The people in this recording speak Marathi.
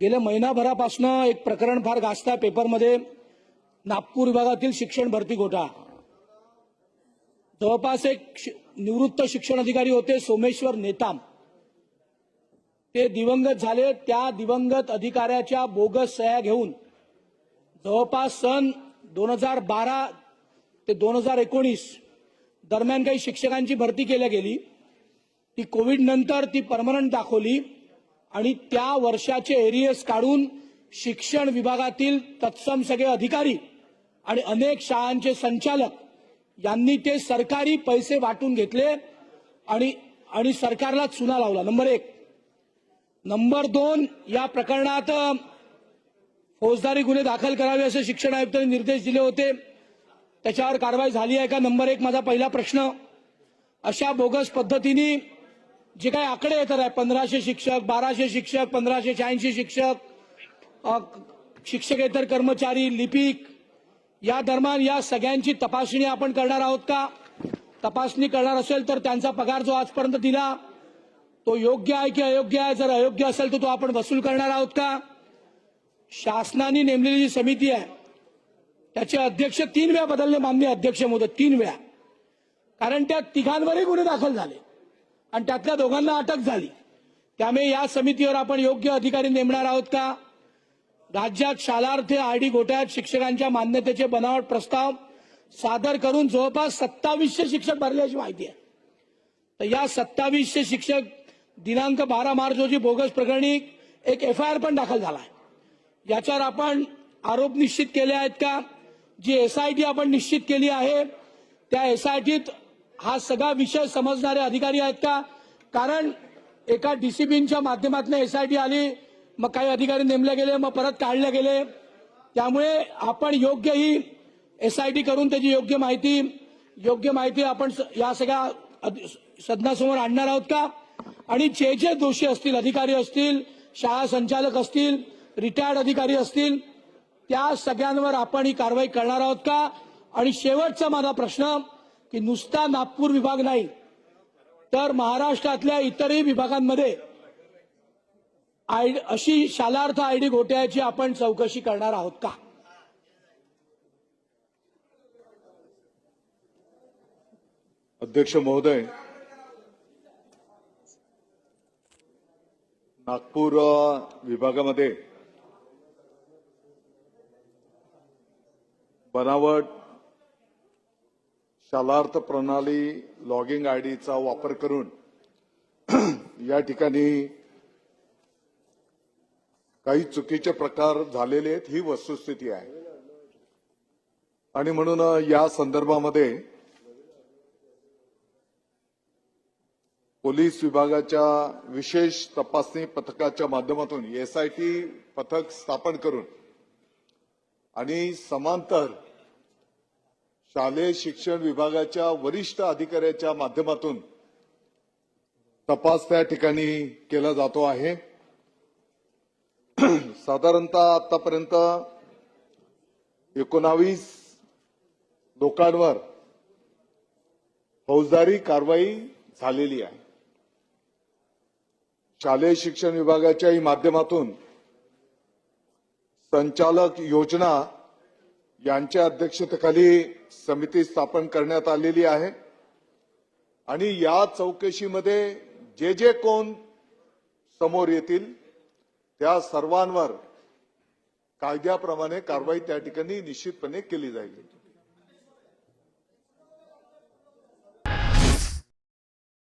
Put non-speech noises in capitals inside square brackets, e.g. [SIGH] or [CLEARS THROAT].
गेल्या महिनाभरापासून एक प्रकरण फार गाजतं पेपरमध्ये. नागपूर विभागातील शिक्षण भरती घोटाळा जवळपास एक निवृत्त शिक्षण अधिकारी होते सोमेश्वर नेताम. ते दिवंगत झाले. त्या दिवंगत अधिकाऱ्याच्या बोगस सह्या घेऊन जवळपास सन दोन हजार बारा ते दोन हजार एकोणीस दरम्यान काही शिक्षकांची भरती केल्या गेली. ती कोविड नंतर ती परमनंट दाखवली. आणि त्या वर्षाचे एरियस काढून शिक्षण विभागातील तत्सम सगळे अधिकारी आणि अनेक शाळांचे संचालक यांनी ते सरकारी पैसे वाटून घेतले आणि आणि सरकारला चुना लावला. नंबर एक. नंबर दोन या प्रकरणात फौजदारी गुन्हे दाखल करावे असे शिक्षण आयुक्तांनी निर्देश दिले होते. त्याच्यावर कारवाई झाली आहे का? नंबर एक माझा पहिला प्रश्न. अशा बोगस पद्धतीने जे काही आकडे येतात आहे पंधराशे शिक्षक बाराशे शिक्षक पंधराशे शहाऐंशी शिक्षक शिक्षकेतर कर्मचारी लिपिक या दरम्यान या सगळ्यांची तपासणी आपण करणार आहोत का? तपासणी करणार असेल तर त्यांचा पगार जो आजपर्यंत दिला तो योग्य आहे की अयोग्य आहे? जर अयोग्य असेल तर तो आपण वसूल करणार आहोत का? शासनाने नेमलेली जी समिती आहे त्याचे अध्यक्ष तीन वेळा बदलले मान्य अध्यक्ष महोदय तीन वेळा. कारण त्या तिघांवरही गुन्हे दाखल झाले. आणि त्यातल्या दोघांना अटक झाली. त्यामुळे या समितीवर आपण योग्य अधिकारी नेमणार आहोत का? राज्यात शालार्थ आयडी घोटाळ्यात शिक्षकांच्या मान्यतेचे बनावट प्रस्ताव सादर करून जवळपास सत्तावीसशे शिक्षक भरल्याची माहिती आहे. तर या सत्तावीसशे शिक्षक दिनांक बारा मार्च रोजी बोगस प्रकरणी एक एफ आय आर पण दाखल झाला आहे. याच्यावर आपण आरोप निश्चित केले आहेत का? जी एसआयटी आपण निश्चित केली आहे त्या एसआयटीत हा सगळा विषय समजणारे अधिकारी आहेत का? कारण एका डीसीबीच्या माध्यमातून एसआयटी आली मग काही अधिकारी नेमले गेले मग परत काढले गेले. त्यामुळे आपण योग्य ही एसआयटी करून त्याची योग्य माहिती योग्य माहिती आपण स- या सगळ्या सदनासमोर आणणार आहोत का? आणि जे जे दोषी असतील अधिकारी असतील शाळा संचालक असतील रिटायर्ड अधिकारी असतील त्या सगळ्यांवर आपण ही कारवाई करणार आहोत का? आणि शेवटचा माझा प्रश्न की नुसता नागपूर विभाग नाही तर महाराष्ट्रातल्या इतरही विभागांमध्ये आय अशी शालार्थ आयडी घोट्याची आपण चौकशी करणार आहोत का? अध्यक्ष महोदय नागपूर विभागामध्ये बनावट शालार्थ प्रणाली लॉगिंग आय डीचा वापर करून [CLEARS THROAT] या ठिकाणी काही चुकीचे प्रकार झालेले आहेत ही वस्तुस्थिती आहे. आणि म्हणून या संदर्भामध्ये पोलीस विभागाच्या विशेष तपासणी पथकाच्या माध्यमातून एसआयटी पथक स्थापन करून आणि समांतर शालेय शिक्षण विभागाच्या वरिष्ठ अधिकाऱ्याच्या माध्यमातून तपास त्या ठिकाणी केला जातो आहे. [CLEARS THROAT] साधारणतः आतापर्यंत एकोणावीस लोकांवर फौजदारी कारवाई झालेली आहे. शालेय शिक्षण विभागाच्याही माध्यमातून संचालक योजना यांच्या अध्यक्षतेखाली समिती स्थापन करण्यात आलेली आहे. आणि या चौकशीमध्ये जे जे कोण समोर येतील त्या सर्वांवर कायद्याप्रमाणे कारवाई त्या ठिकाणी निश्चितपणे केली जाईल.